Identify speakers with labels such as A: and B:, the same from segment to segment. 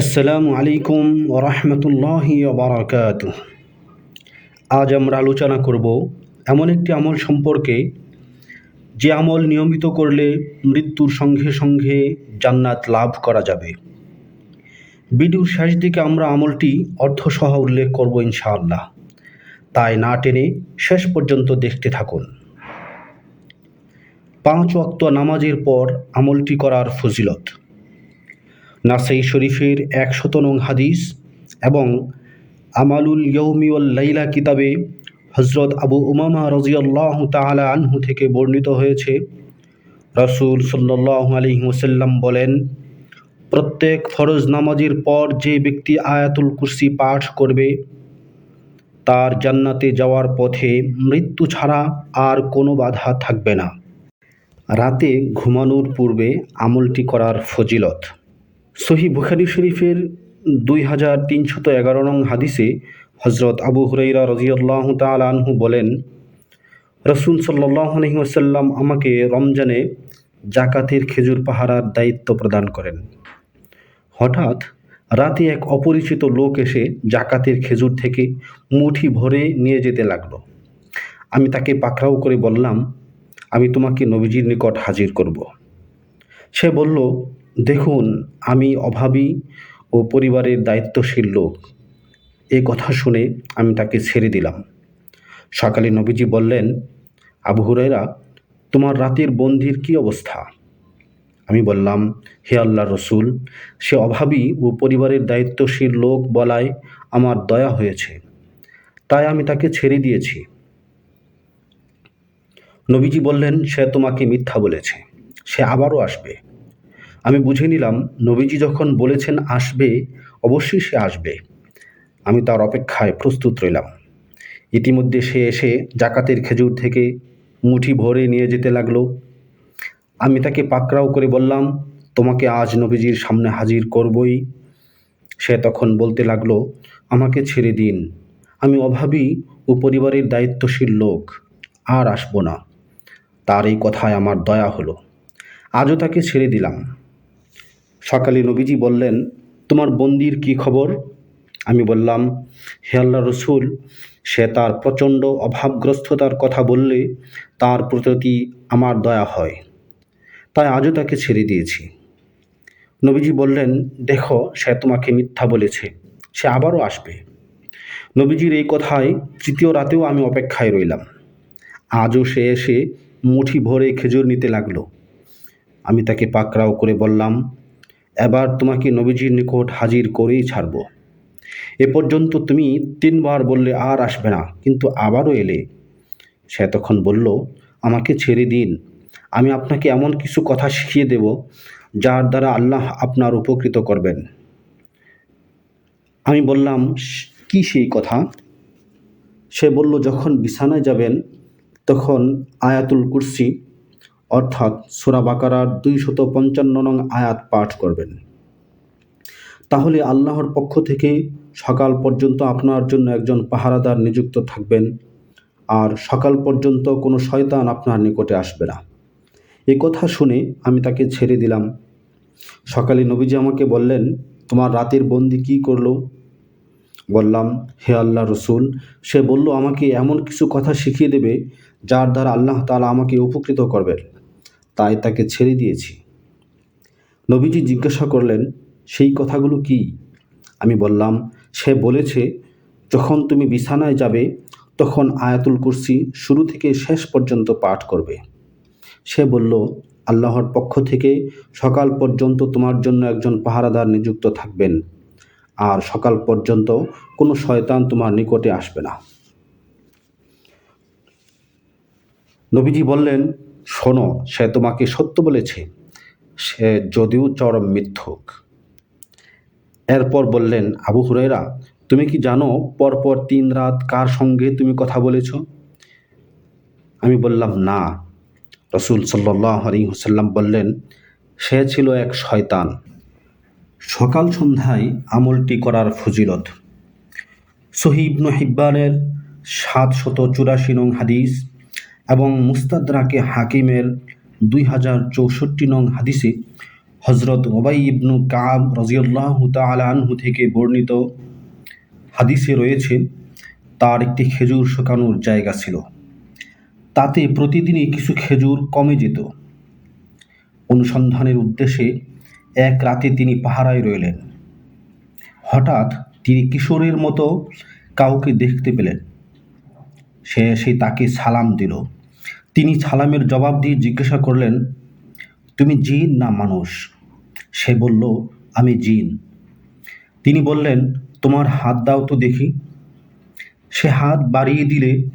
A: আসসালামু আলাইকুম ওরহমতুল্লাহি বারাকাত আজ আমরা আলোচনা করব এমন একটি আমল সম্পর্কে যে আমল নিয়মিত করলে মৃত্যুর সঙ্গে সঙ্গে জান্নাত লাভ করা যাবে। ভিডিওর শেষ দিকে আমরা আমলটি অর্থসহ উল্লেখ করব ইনশাআল্লাহ। তাই না টেনে শেষ পর্যন্ত দেখতে থাকুন। পাঁচ ওয়াক্ত নামাজের পর আমলটি করার ফজিলত। নাসাই শরীফের একশত নং হাদিস এবং আমালুল ইয়ৌমি লাইলা কিতাবে হজরত আবু উমামা রাজিয়াল্লাহ তাআলা আনহু থেকে বর্ণিত হয়েছে। রসুল সাল্লাহ আলাইহি ওসাল্লাম বলেন, প্রত্যেক ফরজ নামাজের পর যে ব্যক্তি আয়াতুল কুরসি পাঠ করবে, তার জান্নাতে যাওয়ার পথে মৃত্যু ছাড়া আর কোনো বাধা থাকবে না। রাতে ঘুমানোর পূর্বে আমলটি করার ফজিলত। সহি বুখারি শরীফের দুই হাজার তিনশত এগারো নং হাদিসে হজরত আবু হুরাইরা রজিয়াল্লাহ তাল আনহু বলেন, রসুল সাল্লাহ আলহিমসাল্লাম আমাকে রমজানে জাকাতের খেজুর পাহারার দায়িত্ব প্রদান করেন। হঠাৎ রাতে এক অপরিচিত লোক এসে জাকাতের খেজুর থেকে মুঠি ভরে নিয়ে যেতে লাগল। আমি তাকে পাকড়াও করে বললাম, আমি তোমাকে নবীজির নিকট হাজির করব। সে বলল দেখুন, আমি অভাবী ও পরিবারের দায়িত্বশীল লোক। এ কথা শুনে আমি তাকে ছেড়ে দিলাম। সকালে নবীজি বললেন, আবু হুরাইরা তোমার রাতের বন্দির কি অবস্থা? আমি বললাম, হে আল্লাহ রসুল, সে অভাবী ও পরিবারের দায়িত্বশীল লোক বলায় আমার দয়া হয়েছে। তাই আমি তাকে ছেড়ে দিয়েছি। নবীজি বললেন, সে তোমাকে মিথ্যা বলেছে। সে আবারও আসবে। আমি বুঝে নিলাম নবীজি যখন বলেছেন আসবে, অবশ্যই সে আসবে। আমি তার অপেক্ষায় প্রস্তুত রইলাম। ইতিমধ্যে সে এসে জাকাতের খেজুর থেকে মুঠি ভরে নিয়ে যেতে লাগল। আমি তাকে পাকড়াও করে বললাম, তোমাকে আজ নবীজির সামনে হাজির করবই। সে তখন বলতে লাগল, আমাকে ছেড়ে দিন। আমি অভাবী ও পরিবারের দায়িত্বশীল লোক, আর আসব না। তার এই কথায় আমার দয়া হলো। আজও তাকে ছেড়ে দিলাম। সকালে নবীজি বললেন, তোমার বন্দির কি খবর? আমি বললাম, হে আল্লাহ রসুল, সে তার প্রচণ্ড অভাবগ্রস্ততার কথা বললে তার প্রতি আমার দয়া হয়, তাই আজও তাকে ছেড়ে দিয়েছি। নবীজি বললেন, দেখো, সে তোমাকে মিথ্যা বলেছে, সে আবারও আসবে। নবীজির এই কথায় তৃতীয় রাতেও আমি অপেক্ষায় রইলাম। আজও সে এসে মুঠি ভরে খেজুর নিতে লাগল। আমি তাকে পাকড়াও করে বললাম এবার তোমাকে নবীজির নিকট হাজির করেই ছাড়ব। এ পর্যন্ত তুমি তিনবার বললে আর আসবে না, কিন্তু আবারও এলে। সে তখন বলল, আমাকে ছেড়ে দিন, আমি আপনাকে এমন কিছু কথা শিখিয়ে দেব যার দ্বারা আল্লাহ আপনার উপকৃত করবেন। আমি বললাম, কি সেই কথা? সে বলল, যখন বিছানায় যাবেন, তখন আয়াতুল কুরসি অর্থাৎ সোরা বাকারার দুইশত পঞ্চান্ন নং আয়াত পাঠ করবেন। তাহলে আল্লাহর পক্ষ থেকে সকাল পর্যন্ত আপনার জন্য একজন পাহারাদার নিযুক্ত থাকবেন, আর সকাল পর্যন্ত কোনো শয়তান আপনার নিকটে আসবে না। এ কথা শুনে আমি তাকে ছেড়ে দিলাম। সকালে নবীজি আমাকে বললেন, তোমার রাতের বন্দি কি করল? বললাম, হে আল্লাহ রসুল, সে বলল, আমাকে এমন কিছু কথা শিখিয়ে দেবে, যার দ্বারা আল্লাহ তালা আমাকে উপকৃত করবেন। তাই তাকে ছেড়ে দিয়েছি। নবীজি জিজ্ঞাসা করলেন, সেই কথাগুলো কি? আমি বললাম, সে বলেছে, যখন তুমি বিছানায় যাবে, তখন আয়াতুল কুরসি শুরু থেকে শেষ পর্যন্ত পাঠ করবে। সে বলল, আল্লাহর পক্ষ থেকে সকাল পর্যন্ত তোমার জন্য একজন পাহারাদার নিযুক্ত থাকবেন, আর সকাল পর্যন্ত কোনো শয়তান তোমার নিকটে আসবে না। নবীজি বললেন শোনো, সে তোমাকে সত্য বলেছে, সে যদিও চরম মিথ্যুক। এরপর বললেন, আবু হুরাইরা তুমি কি জানো পরপর তিন রাত কার সঙ্গে তুমি কথা বলেছ? আমি বললাম, না। রসুল সাল্লাহ আলী হুসাল্লাম বললেন, সে ছিল এক শয়তান। সকাল সন্ধ্যায় আমলটি করার ফজিলত। সহিবন হিব্বানের সাতশত চুরাশি নং হাদিস এবং মুস্তাদরাকে হাকিমের দুই হাজার চৌষট্টি নং হাদিসে হজরত ওবাই ইবনু কাব রাজিউল্লাহ আনহু থেকে বর্ণিত হাদিসে রয়েছে, তার একটি খেজুর শুকানোর জায়গা ছিল। তাতে প্রতিদিনই কিছু খেজুর কমে যেত। অনুসন্ধানের উদ্দেশ্যে এক রাতে তিনি পাহারায় রইলেন। হঠাৎ তিনি কিশোরের মতো কাউকে দেখতে পেলেন। সে এসে তাকে সালাম দিল। তিনি সালামের জবাব দিয়ে জিজ্ঞাসা করলেন, তুমি জিন না মানুষ? সে বলল, আমি জিন। তিনি বললেন, তোমার হাত দাও তো দেখি। সে হাত বাড়িয়ে দিলে,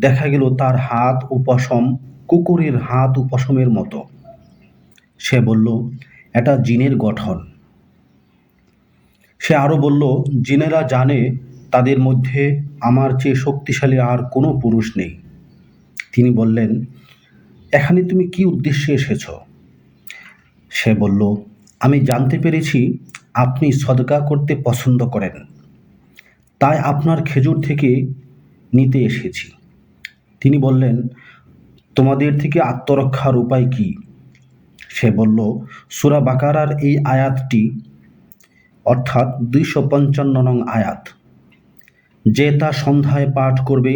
A: দেখা গেল তার হাত উপশম, কুকুরের হাত উপশমের মতো। সে বলল, এটা জিনের গঠন। সে আরও বলল, জিনেরা জানে তাদের মধ্যে আমার চেয়ে শক্তিশালী আর কোনো পুরুষ নেই। তিনি বললেন, এখানে তুমি কি উদ্দেশ্যে এসেছ? সে বলল, আমি জানতে পেরেছি আপনি সদকা করতে পছন্দ করেন। তাই আপনার খেজুর থেকে নিতে এসেছি। তিনি বললেন, তোমাদের থেকে আত্মরক্ষার উপায় কি? সে বলল, সুরা বাকারার এই আয়াতটি, অর্থাৎ দুইশো পঞ্চান্ন নং আয়াত, যে তা সন্ধ্যায় পাঠ করবে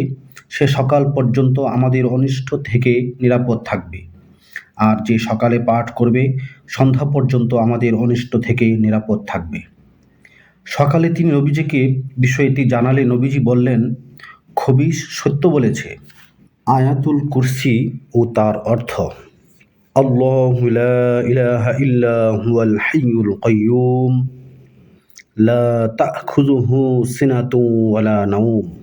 A: সে সকাল পর্যন্ত আমাদের অনিষ্ট থেকে নিরাপদ থাকবে। আর যে সকালে পাঠ করবে, সন্ধ্যা পর্যন্ত আমাদের অনিষ্ট থেকে নিরাপদ থাকবে। সকালে তিনি নবীজিকে বিষয়টি জানালে নবীজি বললেন, খুবই সত্য বলেছে। আয়াতুল কুরসি ও তার অর্থ, আল্লাহ লা সিনাতু ওয়ালা নাওম।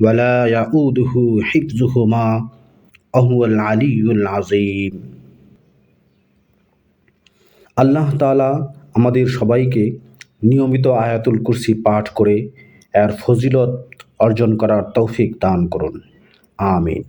A: ওয়ালা ইয়াউদুহু হিফজুহুমা আহুয়াল আলিউল আজিম আল্লাহ তালা আমাদের সবাইকে নিয়মিত আয়াতুল কুরসি পাঠ করে এর ফজিলত অর্জন করার তৌফিক দান করুন। আমিন।